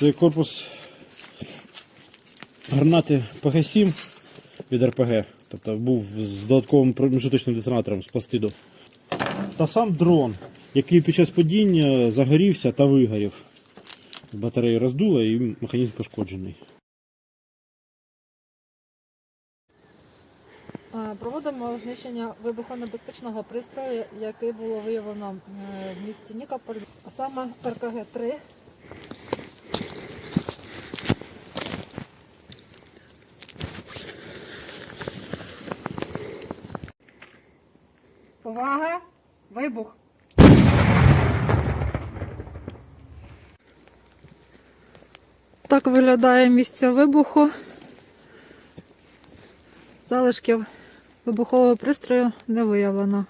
Це корпус гранати ПГ-7 від РПГ. Тобто був з додатковим промежуточним детонатором з пластиду. Та сам дрон, який під час падіння загорівся та вигорів. Батареї роздуло і механізм пошкоджений. Е, Проводимо знищення вибухонебезпечного пристрою, який було виявлено е, в місті Нікополь, а саме РКГ-3. Увага! Вибух! Так виглядає місце вибуху. Залишків вибухового пристрою не виявлено.